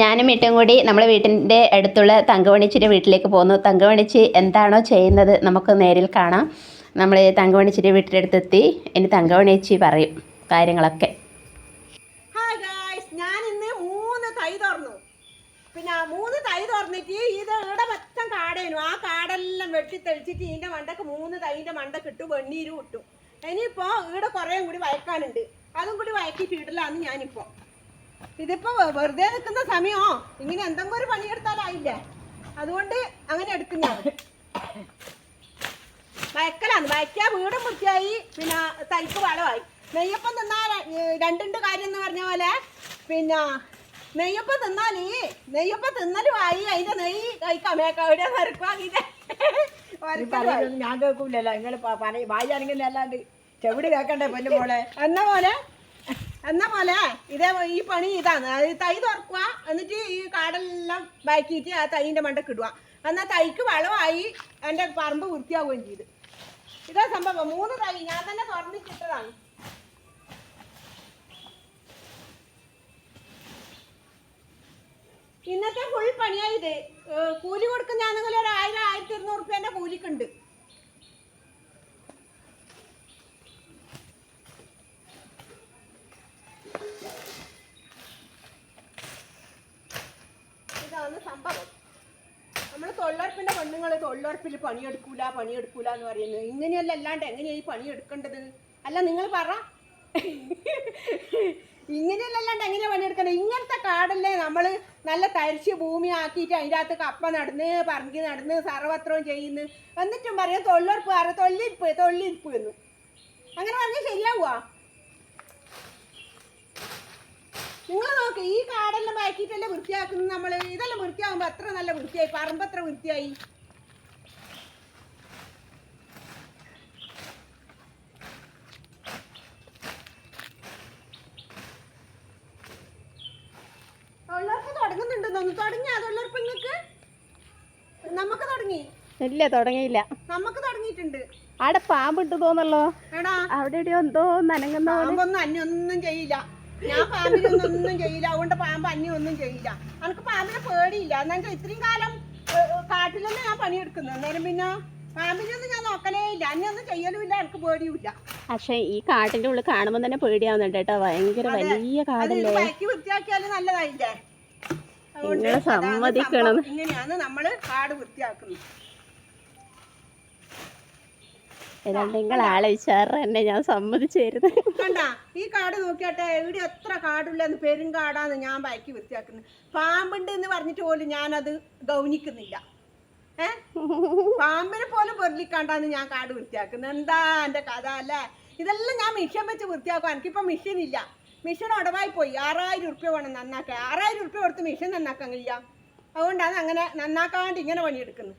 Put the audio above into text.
ഞാനും വീട്ടും കൂടി നമ്മളെ വീട്ടിന്റെ അടുത്തുള്ള തങ്കമണിച്ചിന്റെ വീട്ടിലേക്ക് പോന്നു തങ്കവണിച്ചി എന്താണോ ചെയ്യുന്നത് നമുക്ക് നേരിൽ കാണാം. നമ്മൾ തങ്കമണിച്ചിന്റെ വീട്ടിന്റെ അടുത്തെത്തി ഇനി തങ്കവണിച്ചി പറയും കാര്യങ്ങളൊക്കെ. ഞാൻ ഇന്ന് മൂന്ന് തൈ പിന്നെ ആ മൂന്ന് തൈ തുറന്നിട്ട് ഇത് ഇവിടെ മൊത്തം കാടേനു. ആ കാടെല്ലാം വെട്ടി തെളിച്ചിട്ട് ഇതിന്റെ മണ്ടക്ക് മൂന്ന് തൈന്റെ മണ്ടക്ക് ഇട്ടു വെണ്ണീരും ഇട്ടു. ഇനിയിപ്പോ ഇവിടെ കുറേ കൂടി വയക്കാനുണ്ട്. അതും കൂടി വയക്കിട്ട് ഇടലാന്ന് ഞാനിപ്പോ. ഇതിപ്പോ വെറുതെ നിൽക്കുന്ന സമയമോ? ഇങ്ങനെ എന്തെങ്കിലും ഒരു പണിയെടുത്താലായില്ലേ അതുകൊണ്ട് അങ്ങനെ എടുക്കുന്ന വയക്കലാണ്. വയക്കാ വീടും വൃത്തിയായി. പിന്നെ തൈക്ക് വളമായി. നെയ്യപ്പം തിന്നാൽ രണ്ടുണ്ട് കാര്യം എന്ന് പറഞ്ഞ പോലെ പിന്നെ നെയ്യപ്പം തിന്നാൽ ഈ നെയ്യപ്പം തിന്നലുമായി അതിന്റെ നെയ്യ് കഴിക്കാം. നിറക്കുവാങ്ങിട്ട് ഞാൻ കേൾക്കൂലല്ലോ. നിങ്ങൾ വായി അനങ്ങുന്നല്ലാണ്ട് ചെവിട് കേൾക്കണ്ടേ പൊന്നു മോളെ? എന്ന പോലെ എന്ന പോലെ ഇതേ ഈ പണി ഇതാണ്. തൈ തുറക്കുക എന്നിട്ട് ഈ കാടെല്ലാം ബാക്കിയിട്ട് ആ തൈന്റെ മണ്ടക്ക് ഇടുക എന്നാൽ തൈക്ക് വളമായി എന്റെ പറമ്പ് വൃത്തിയാവുകയും ചെയ്തു. ഇതാ സംഭവം. മൂന്ന് തൈ ഞാൻ തന്നെ തുറന്നിട്ടിട്ടതാണ്. ഇന്നത്തെ ഫുൾ പണിയായത് കൂലി കൊടുക്കുന്നതാണെങ്കിൽ ഒരു ആയിരം ആയിരത്തി ഇരുന്നൂറ് റുപ്യേന്റെ കൂലിക്കുണ്ട് ഇതാണ് സംഭവം. നമ്മൾ തൊഴിലുറപ്പിന്റെ പെണ്ണുങ്ങൾ തൊഴിലുറപ്പിൽ പണിയെടുക്കൂല പണിയെടുക്കൂല എന്ന് പറയുന്നത്. ഇങ്ങനെയല്ല അല്ലാണ്ട് എങ്ങനെയാ ഈ പണിയെടുക്കേണ്ടത്? അല്ല നിങ്ങൾ പറ. ഇങ്ങനെയല്ല അല്ലാണ്ട് എങ്ങനെയാ പണിയെടുക്കണത് ഇങ്ങനത്തെ കാടല്ലേ നമ്മൾ നല്ല തരിച്ച് ഭൂമി ആക്കിയിട്ട് അതിന്റെ അകത്ത് കപ്പ നടന്ന് പറങ്കി നടന്ന് സർവത്രവും ചെയ്യുന്നു. എന്നിട്ടും പറയാം തൊഴിലുറപ്പ് പറ തൊഴിലിരിപ്പ് തൊഴിലിരിപ്പ് എന്ന്. അങ്ങനെ പറഞ്ഞാൽ ശരിയാവുക നിങ്ങൾ നോക്ക് ഈ കാടെല്ലാം ബാക്കിയിട്ടല്ലേ വൃത്തിയാക്കുന്നത് നമ്മൾ ഇതെല്ലാം വൃത്തിയാകുമ്പോൾ അത്ര നല്ല വൃത്തിയായി. പറമ്പ് അത്ര വൃത്തിയായി? ഇല്ല തുടങ്ങിയില്ല. നമുക്ക് തുടങ്ങിയിട്ടുണ്ട്. അവിടെ പാമ്പിട്ട് തോന്നല്ലോ എടാ. അവിടെ എവിടെയോ എന്തോ നനങ്ങുന്ന ഒന്നും ചെയ്യില്ല. ഞാൻ പാമ്പിനൊന്നും ചെയ്യില്ല. അതുകൊണ്ട് പാമ്പ് അന്യം ഒന്നും ചെയ്യില്ല. എനിക്ക് പാമ്പിനെ പേടിയില്ല. എന്നാ ഇത്രയും കാലം കാട്ടിലൊന്നും ഞാൻ പണിയെടുക്കുന്നത് അന്നേരം പിന്നെ പാമ്പിനൊന്നും ഞാൻ നോക്കലേ ഇല്ല. അന്യൊന്നും ചെയ്യലുമില്ല. എനിക്ക് പേടിയില്ല പക്ഷെ ഈ കാട്ടിന്റെ ഉള്ളിൽ കാണുമ്പോൾ തന്നെ പേടിയാവുന്നുണ്ട് കേട്ടോ. ഭയങ്കര വലിയ കാടല്ലേ? ബാക്കി വൃത്തിയാക്കിയാലും നല്ലതായില്ലേ? നിങ്ങളെ സമ്മതിക്കണം. ഇങ്ങനെയാണ് നമ്മൾ കാട് വൃത്തിയാക്കുന്നത്. ഏതാണ്ട് നിങ്ങൾ ആളെ വിചാരം തന്നെ ഞാൻ സമ്മതിച്ചേരുന്നത് കണ്ട ഈ കാട് നോക്കിയാട്ടെ ഇവിടെ എത്ര കാടുള്ളെന്ന് പെരുങ്കാടാന്ന് ഞാൻ ബാക്കി വൃത്തിയാക്കുന്നത് പാമ്പുണ്ട് എന്ന് പറഞ്ഞിട്ട് പോലും ഞാനത് ഗൗനിക്കുന്നില്ല. ഏ? പാമ്പിനെ പോലും പൊരുളിക്കാണ്ടാന്ന് ഞാൻ കാട് വൃത്തിയാക്കുന്നത്. എന്താ എന്റെ കഥ അല്ലേ? ഇതെല്ലാം ഞാൻ മിഷൻ വെച്ച് വൃത്തിയാക്കും എനിക്കിപ്പോൾ മിഷൻ ഇല്ല. മിഷൻ ഉടവായി പോയി. ആറായിരം ഉറുപ്പ്യ വേണം നന്നാക്കാൻ. ആറായിരം ഉറുപ്പ്യ കൊടുത്ത് മിഷൻ നന്നാക്കാൻ കഴിയാം? അതുകൊണ്ടാണ് അങ്ങനെ നന്നാക്കാണ്ട് ഇങ്ങനെ പണിയെടുക്കുന്നത്.